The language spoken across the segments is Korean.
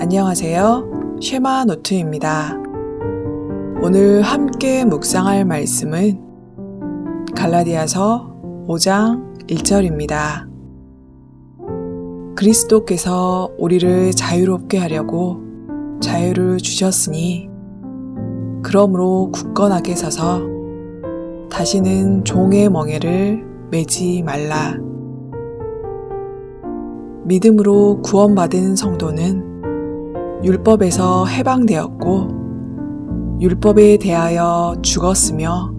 안녕하세요. 쉐마 노트입니다. 오늘 함께 묵상할 말씀은 갈라디아서 5장 1절입니다. 그리스도께서 우리를 자유롭게 하려고 자유를 주셨으니 그러므로 굳건하게 서서 다시는 종의 멍에를 매지 말라. 믿음으로 구원받은 성도는 율법에서 해방되었고 율법에 대하여 죽었으며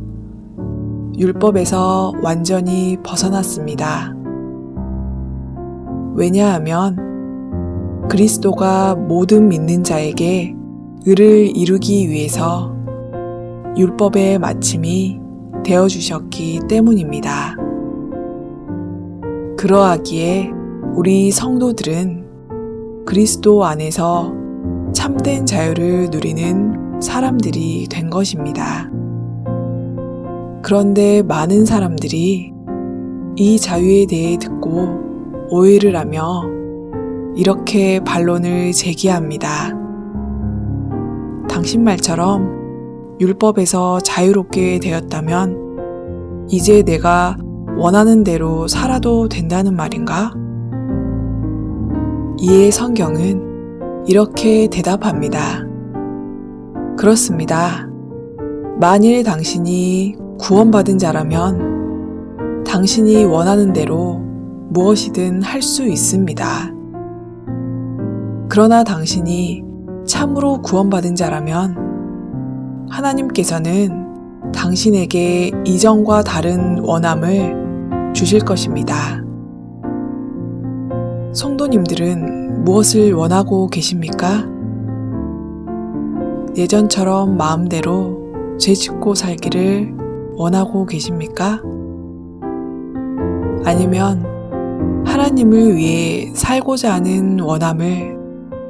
율법에서 완전히 벗어났습니다. 왜냐하면 그리스도가 모든 믿는 자에게 의를 이루기 위해서 율법의 마침이 되어 주셨기 때문입니다. 그러하기에 우리 성도들은 그리스도 안에서 참된 자유를 누리는 사람들이 된 것입니다. 그런데 많은 사람들이 이 자유에 대해 듣고 오해를 하며 이렇게 반론을 제기합니다. 당신 말처럼 율법에서 자유롭게 되었다면 이제 내가 원하는 대로 살아도 된다는 말인가? 이에 성경은 이렇게 대답합니다. 그렇습니다. 만일 당신이 구원받은 자라면 당신이 원하는 대로 무엇이든 할 수 있습니다. 그러나 당신이 참으로 구원받은 자라면 하나님께서는 당신에게 이전과 다른 원함을 주실 것입니다. 성도님들은 무엇을 원하고 계십니까? 예전처럼 마음대로 죄 짓고 살기를 원하고 계십니까? 아니면 하나님을 위해 살고자 하는 원함을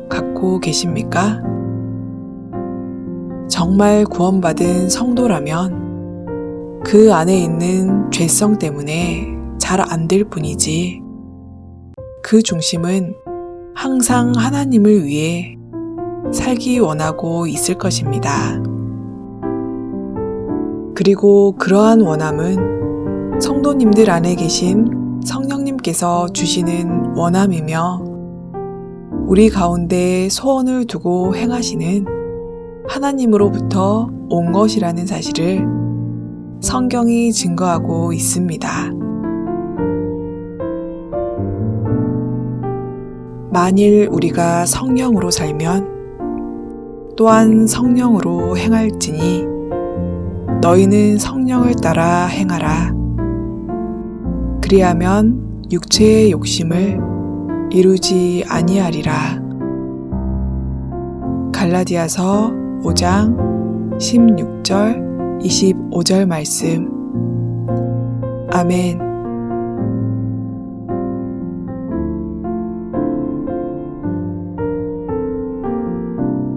갖고 계십니까? 정말 구원받은 성도라면 그 안에 있는 죄성 때문에 잘 안 될 뿐이지 그 중심은 항상 하나님을 위해 살기 원하고 있을 것입니다. 그리고 그러한 원함은 성도님들 안에 계신 성령님께서 주시는 원함이며 우리 가운데 소원을 두고 행하시는 하나님으로부터 온 것이라는 사실을 성경이 증거하고 있습니다. 만일 우리가 성령으로 살면 또한 성령으로 행할지니 너희는 성령을 따라 행하라. 그리하면 육체의 욕심을 이루지 아니하리라. 갈라디아서 5장 16절 25절 말씀. 아멘.